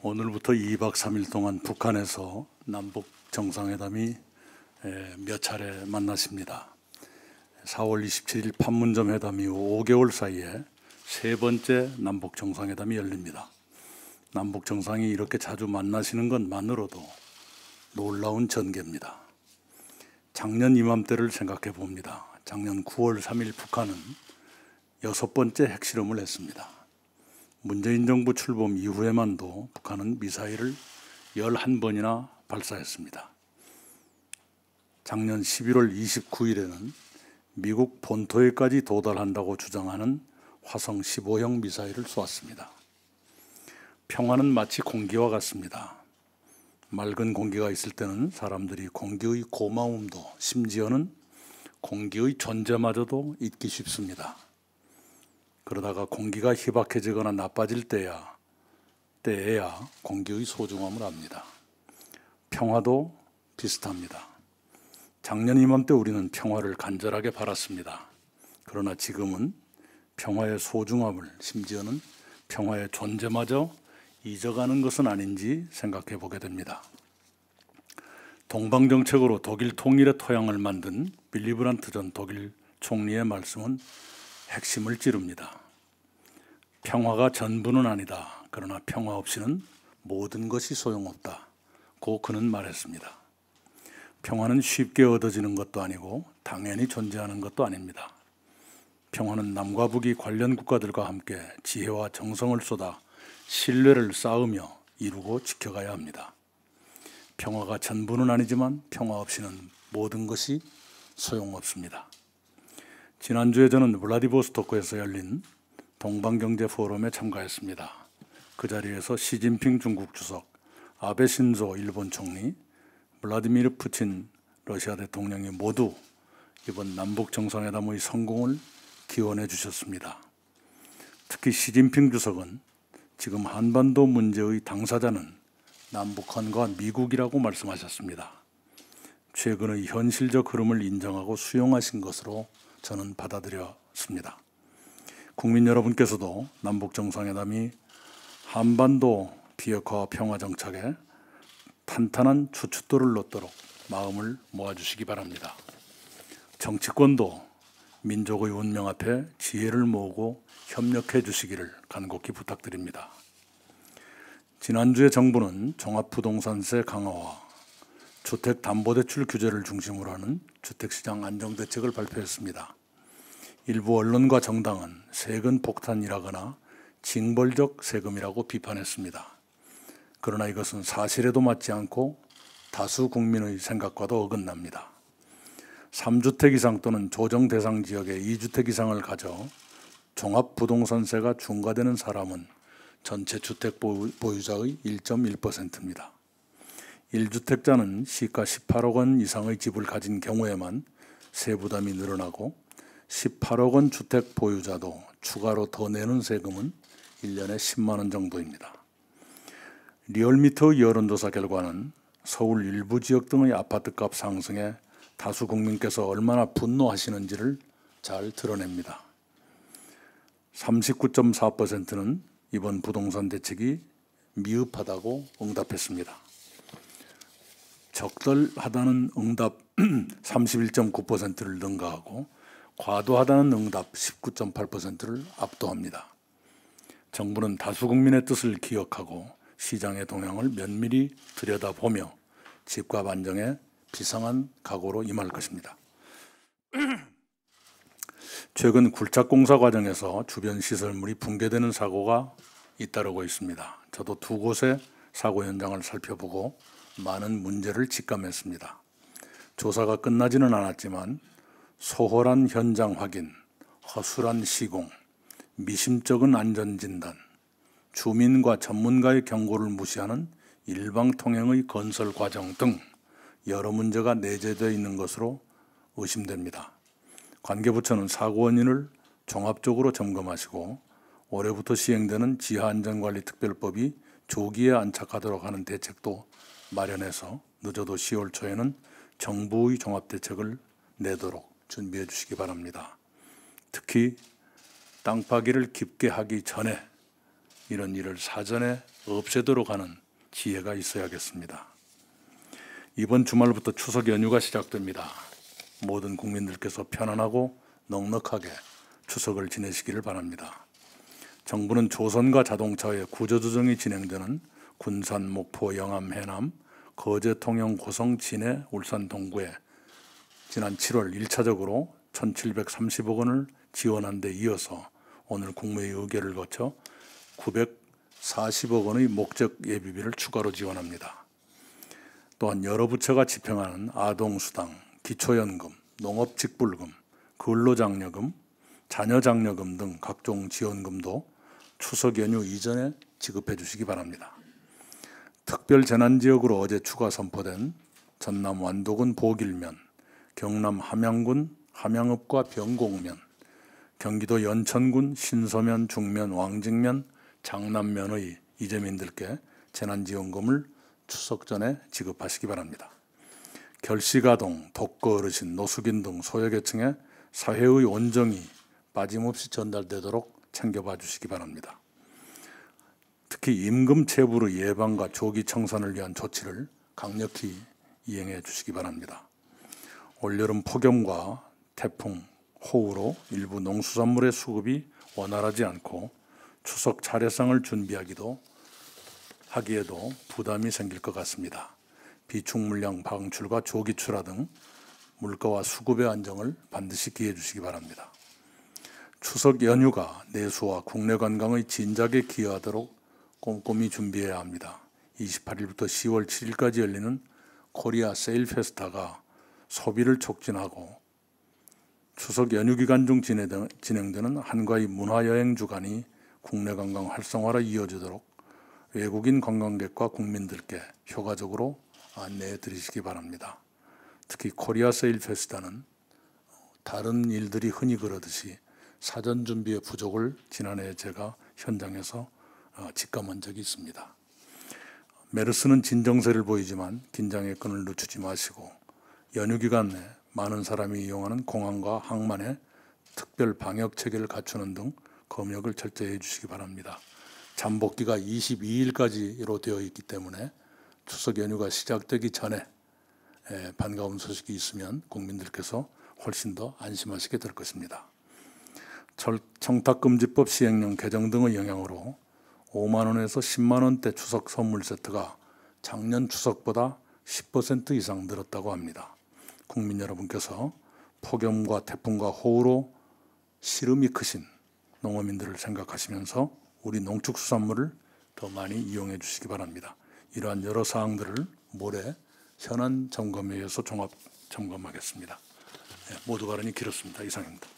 오늘부터 2박 3일 동안 북한에서 남북 정상회담이 몇 차례 만났습니다. 4월 27일 판문점 회담 이후 5개월 사이에 세 번째 남북 정상회담이 열립니다. 남북 정상이 이렇게 자주 만나시는 것만으로도 놀라운 전개입니다. 작년 이맘때를 생각해 봅니다. 작년 9월 3일 북한은 여섯 번째 핵실험을 했습니다. 문재인 정부 출범 이후에만도 북한은 미사일을 11번이나 발사했습니다. 작년 11월 29일에는 미국 본토에까지 도달한다고 주장하는 화성 15형 미사일을 쏘았습니다. 평화는 마치 공기와 같습니다. 맑은 공기가 있을 때는 사람들이 공기의 고마움도 심지어는 공기의 존재마저도 잊기 쉽습니다. 그러다가 공기가 희박해지거나 나빠질 때야 때에야 공기의 소중함을 압니다. 평화도 비슷합니다. 작년 이맘때 우리는 평화를 간절하게 바랐습니다. 그러나 지금은 평화의 소중함을 심지어는 평화의 존재마저 잊어가는 것은 아닌지 생각해 보게 됩니다. 동방 정책으로 독일 통일의 토양을 만든 빌리 브란트 전 독일 총리의 말씀은 핵심을 찌릅니다. 평화가 전부는 아니다. 그러나 평화 없이는 모든 것이 소용없다. 고 그는 말했습니다. 평화는 쉽게 얻어지는 것도 아니고 당연히 존재하는 것도 아닙니다. 평화는 남과 북이 관련 국가들과 함께 지혜와 정성을 쏟아 신뢰를 쌓으며 이루고 지켜가야 합니다. 평화가 전부는 아니지만 평화 없이는 모든 것이 소용없습니다. 지난주에 저는 블라디보스토크에서 열린 동방경제 포럼에 참가했습니다. 그 자리에서 시진핑 중국 주석, 아베 신조 일본 총리, 블라디미르 푸친 러시아 대통령이 모두 이번 남북 정상회담의 성공을 기원해 주셨습니다. 특히 시진핑 주석은 지금 한반도 문제의 당사자는 남북한과 미국이라고 말씀하셨습니다. 최근의 현실적 흐름을 인정하고 수용하신 것으로 저는 받아들였습니다. 국민 여러분께서도 남북 정상회담이 한반도 비핵화와 평화 정착에 탄탄한 주춧돌을 놓도록 마음을 모아주시기 바랍니다. 정치권도 민족의 운명 앞에 지혜를 모으고 협력해 주시기를 간곡히 부탁드립니다. 지난주에 정부는 종합부동산세 강화와 주택담보대출 규제를 중심으로 하는 주택시장 안정대책을 발표했습니다. 일부 언론과 정당은 세금 폭탄이라거나 징벌적 세금이라고 비판했습니다. 그러나 이것은 사실에도 맞지 않고 다수 국민의 생각과도 어긋납니다. 3주택 이상 또는 조정 대상 지역에 2주택 이상을 가져 종합부동산세가 중과되는 사람은 전체 주택 보유자의 1.1%입니다. 1주택자는 시가 18억 원 이상의 집을 가진 경우에만 세부담이 늘어나고 18억 원 주택 보유자도 추가로 더 내는 세금은 1년에 10만 원 정도입니다. 리얼미터 여론조사 결과는 서울 일부 지역 등의 아파트값 상승에 다수 국민께서 얼마나 분노하시는지를 잘 드러냅니다. 39.4%는 이번 부동산 대책이 미흡하다고 응답했습니다. 적절하다는 응답 31.9%를 능가하고 과도하다는 응답 19.8%를 압도합니다. 정부는 다수 국민의 뜻을 기억하고 시장의 동향을 면밀히 들여다보며 집값 안정에 비상한 각오로 임할 것입니다. 최근 굴착공사 과정에서 주변 시설물이 붕괴되는 사고가 잇따르고 있습니다. 저도 두 곳의 사고 현장을 살펴보고 많은 문제를 직감했습니다. 조사가 끝나지는 않았지만 소홀한 현장 확인, 허술한 시공, 미심쩍은 안전진단, 주민과 전문가의 경고를 무시하는 일방통행의 건설 과정 등 여러 문제가 내재되어 있는 것으로 의심됩니다. 관계부처는 사고 원인을 종합적으로 점검하시고 올해부터 시행되는 지하안전관리특별법이 조기에 안착하도록 하는 대책도 마련해서 늦어도 10월 초에는 정부의 종합대책을 내도록 준비해 주시기 바랍니다. 특히 땅 파기를 깊게 하기 전에 이런 일을 사전에 없애도록 하는 지혜가 있어야겠습니다. 이번 주말부터 추석 연휴가 시작됩니다. 모든 국민들께서 편안하고 넉넉하게 추석을 지내시기를 바랍니다. 정부는 조선과 자동차의 구조조정이 진행되는 군산, 목포, 영암, 해남, 거제, 통영, 고성, 진해, 울산, 동구에 지난 7월 1차적으로 1,730억 원을 지원한 데 이어서 오늘 국무회의 의결을 거쳐 940억 원의 목적 예비비를 추가로 지원합니다. 또한 여러 부처가 집행하는 아동수당, 기초연금, 농업직불금, 근로장려금, 자녀장려금 등 각종 지원금도 추석 연휴 이전에 지급해 주시기 바랍니다. 특별 재난 지역으로 어제 추가 선포된 전남 완도군 보길면, 경남 함양군 함양읍과 병곡면, 경기도 연천군 신서면, 중면, 왕직면, 장남면의 이재민들께 재난지원금을 추석 전에 지급하시기 바랍니다. 결식아동, 독거 어르신, 노숙인 등 소외계층에 사회의 온정이 빠짐없이 전달되도록 챙겨봐 주시기 바랍니다. 특히 임금 체불의 예방과 조기 청산을 위한 조치를 강력히 이행해 주시기 바랍니다. 올여름 폭염과 태풍, 호우로 일부 농수산물의 수급이 원활하지 않고 추석 차례상을 준비하기도 하기에도 부담이 생길 것 같습니다. 비축 물량 방출과 조기 출하 등 물가와 수급의 안정을 반드시 기해 주시기 바랍니다. 추석 연휴가 내수와 국내 관광의 진작에 기여하도록 꼼꼼히 준비해야 합니다. 28일부터 10월 7일까지 열리는 코리아 세일 페스타가 소비를 촉진하고 추석 연휴 기간 중 진행되는 한과의 문화여행 주간이 국내 관광 활성화로 이어지도록 외국인 관광객과 국민들께 효과적으로 안내해 드리시기 바랍니다. 특히 코리아 세일 페스타는 다른 일들이 흔히 그러듯이 사전 준비의 부족을 지난해 제가 현장에서 어, 직감한 적이 있습니다. 메르스는 진정세를 보이지만 긴장의 끈을 늦추지 마시고 연휴 기간 내 많은 사람이 이용하는 공항과 항만에 특별 방역 체계를 갖추는 등 검역을 철저히 해주시기 바랍니다. 잠복기가 22일까지로 되어 있기 때문에 추석 연휴가 시작되기 전에 반가운 소식이 있으면 국민들께서 훨씬 더 안심하시게 될 것입니다. 청탁금지법 시행령 개정 등의 영향으로 5만 원에서 10만 원대 추석 선물 세트가 작년 추석보다 10% 이상 늘었다고 합니다. 국민 여러분께서 폭염과 태풍과 호우로 시름이 크신 농어민들을 생각하시면서 우리 농축수산물을 더 많이 이용해 주시기 바랍니다. 이러한 여러 사항들을 모레 현안 점검회에서 종합 점검하겠습니다. 네, 모두 발언이 길었습니다. 이상입니다.